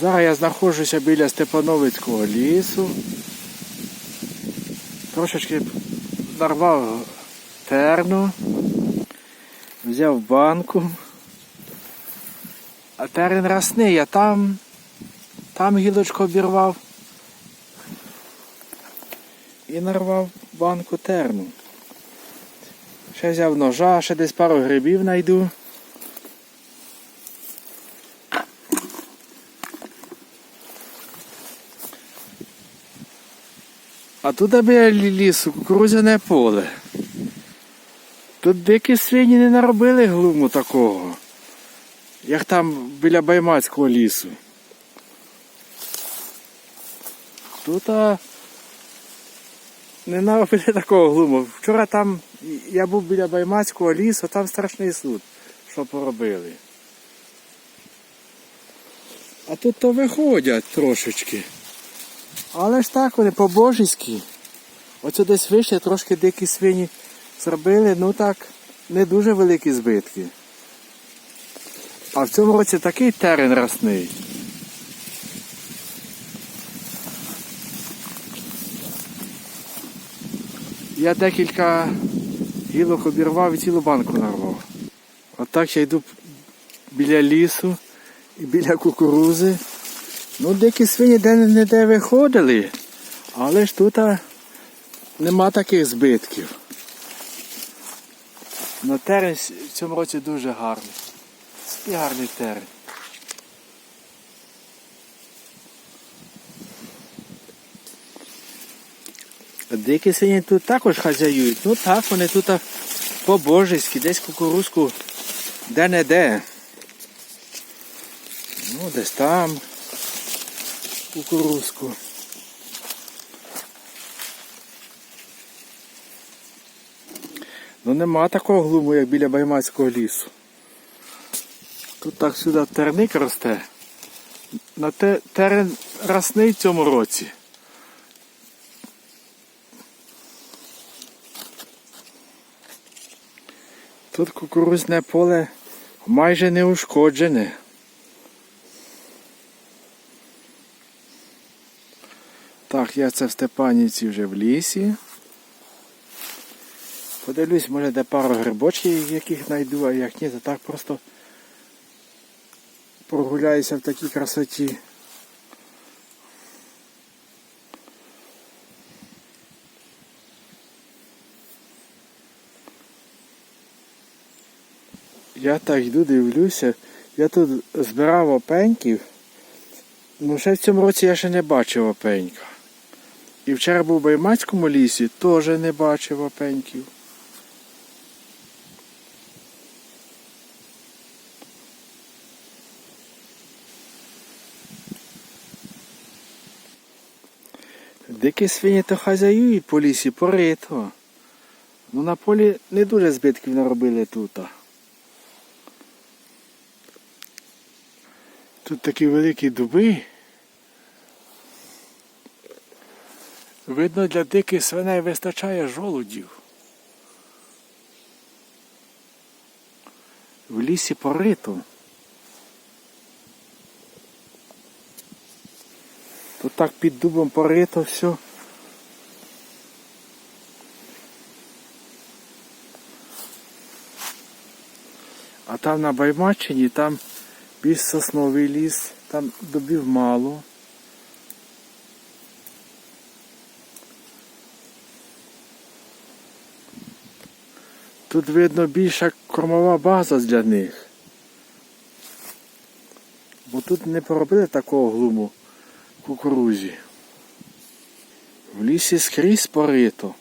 Зараз я знаходжуся біля Степановицького лісу. Трошечки нарвав терну, взяв банку. А терен росний, я там, там гілочку обірвав і нарвав банку терну. Ще взяв ножа, ще десь пару грибів знайду. А тут біля лісу кукурудзяне поле. Тут дикі свині не наробили глуму такого, як там біля Баймацького лісу. Тут а, не наробили такого глуму. Вчора там я був біля Баймацького лісу, там страшний суд, що поробили. А тут то виходять трошечки. Але ж так вони по-божеськи. Оце десь вийшли, трошки дикі свині зробили, ну так, не дуже великі збитки. А в цьому році такий терен росний. Я декілька гілок обірвав і цілу банку нарвав. Отак я йду біля лісу і біля кукурузи. Ну, дикі свині де-не-де виходили, але ж тут нема таких збитків. Но терен в цьому році дуже гарний. І гарний терен. Дикі свині тут також хазяюють. Ну так, вони тут по-божеськи, десь кукурузку де-не-де. Ну, десь там кукурузку. Ну нема такого глуму, як біля Баймацького лісу. Тут так сюди терник росте. На те терен росний в цьому році. Тут кукурузне поле майже не ушкоджене. Так, я це в Степанівці вже в лісі. Подивлюсь, може де пару грибочків, яких знайду, а як ні, то так просто прогуляюся в такій красоті. Я так йду, дивлюся. Я тут збирав опеньків. Ну, ще в цьому році я ще не бачив опенька. І вчора був в Баймацькому лісі, теж не бачив опеньків. Дикі свині то хазяюють по лісі, порито. Ну на полі не дуже збитків наробили тут. Тут такі великі дуби. Видно, для диких свиней вистачає жолудів. В лісі порито. Тут так під дубом порито все. А там на Баймаччині, там більш сосновий ліс, там дубів мало. Тут видно більша кормова база для них. Бо тут не поробили такого глуму кукурузі. В лісі скрізь порито.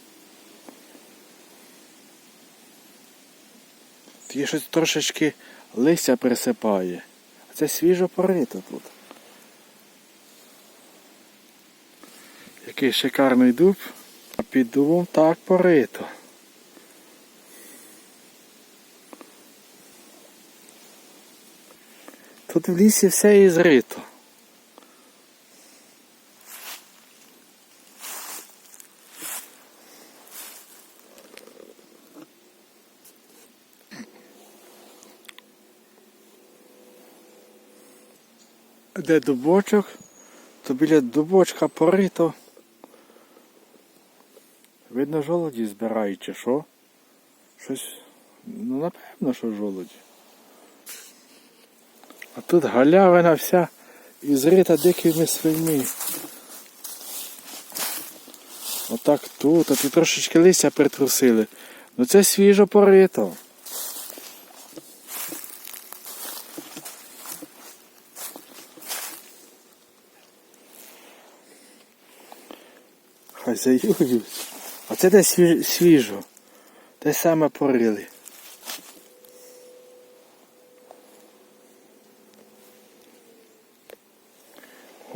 Ті щось трошечки листя присипає. Це свіжо порито тут. Який шикарний дуб, а під дубом так порито. Тут в лісі все і зрито. де дубочок, то біля дубочка порито. Видно, жолоді збирають чи що? Щось. Ну напевно, що жолоді. А тут галявина вся і зрита дикими свиньми. Отак тут, а тут трошечки листя притрусили. Ну це свіжо порито. Хазяюють. А це де свіжо. Те саме порили.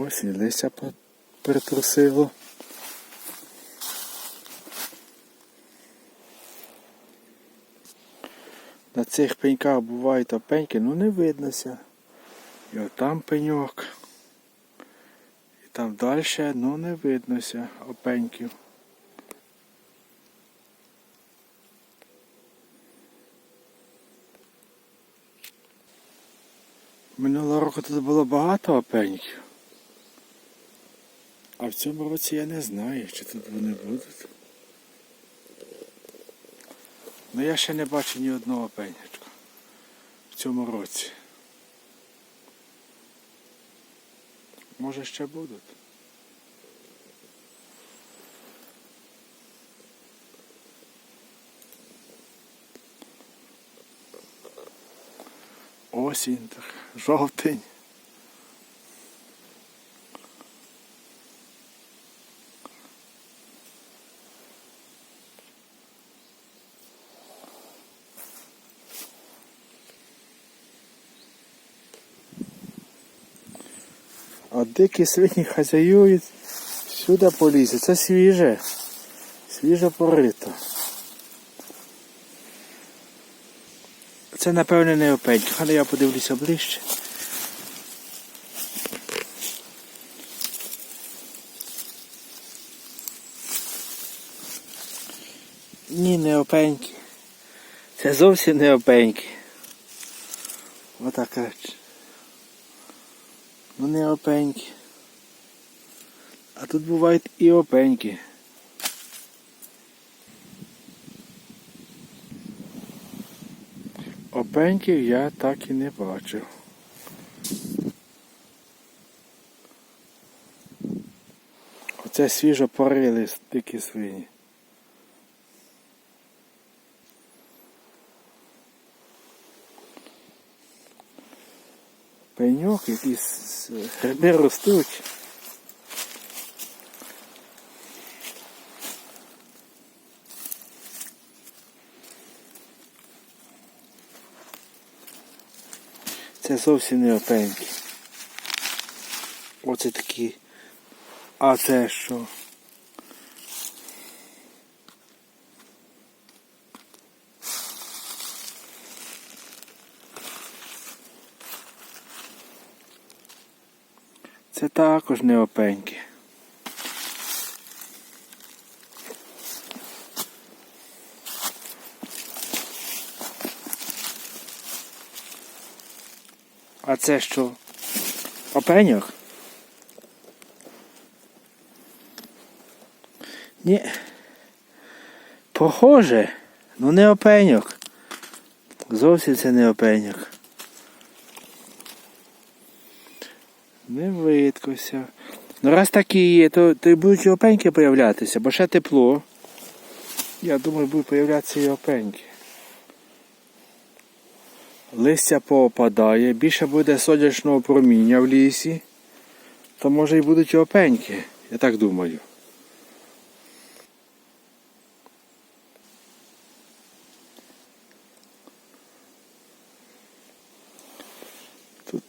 Ось і листя притрусило. На цих пеньках бувають опеньки, ну не виднося. І отам пеньок. І там далі, ну не виднося опеньків. Минулого року тут було багато опеньків. А в цьому році я не знаю, чи тут вони будуть. Ну я ще не бачу ні одного пенячка в цьому році. Може ще будуть. Осінь, так, жовтень. А дикі свині хазяюють всюди по лісі. Це свіже. Свіже порито. Це напевне не опеньки, але я подивлюся ближче. Ні, не опеньки. Це зовсім не опеньки. Отака. Ну не опеньки. А тут бувають і опеньки. Опеньків я так і не бачив. Оце свіжо порили дикі свині. Пеньок якісь гриби ростуть. Це зовсім не опеньки. Оце такі. А це що? Це також не опеньки. А це що? Опеньок? Ні. Похоже, ну не опеньок. Зовсім це не опеньок. Не видкося. Ну раз такі є, то, то будуть і опеньки появлятися, бо ще тепло. Я думаю, будуть появлятися і опеньки. Листя поопадає, більше буде сонячного проміння в лісі, то може і будуть і опеньки, я так думаю.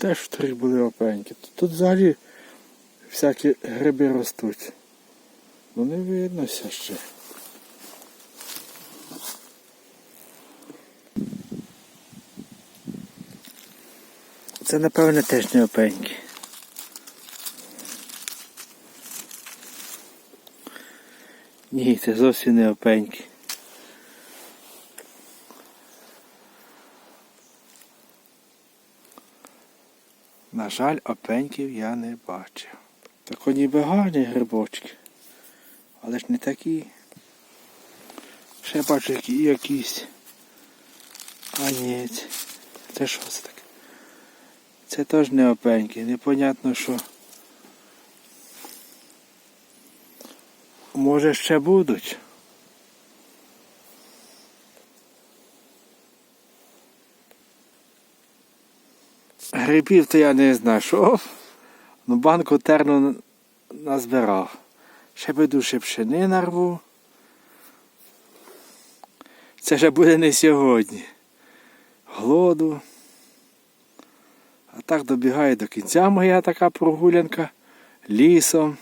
Теж в три були опеньки. Тут взагалі всякі гриби ростуть. Ну не виднося ще. Це напевне теж не опеньки. Ні, це зовсім не опеньки. На жаль, опеньків я не бачив. Так ніби гарні грибочки. Але ж не такі. Ще бачу які, якісь. А ні. Це що це таке? Це теж не опеньки. Непонятно що. Може ще будуть. Грибів то я не знайшов. Ну банку терну назбирав. Ще піду пшени нарву. Це вже буде не сьогодні. Голоду. А так добігає до кінця моя така прогулянка лісом.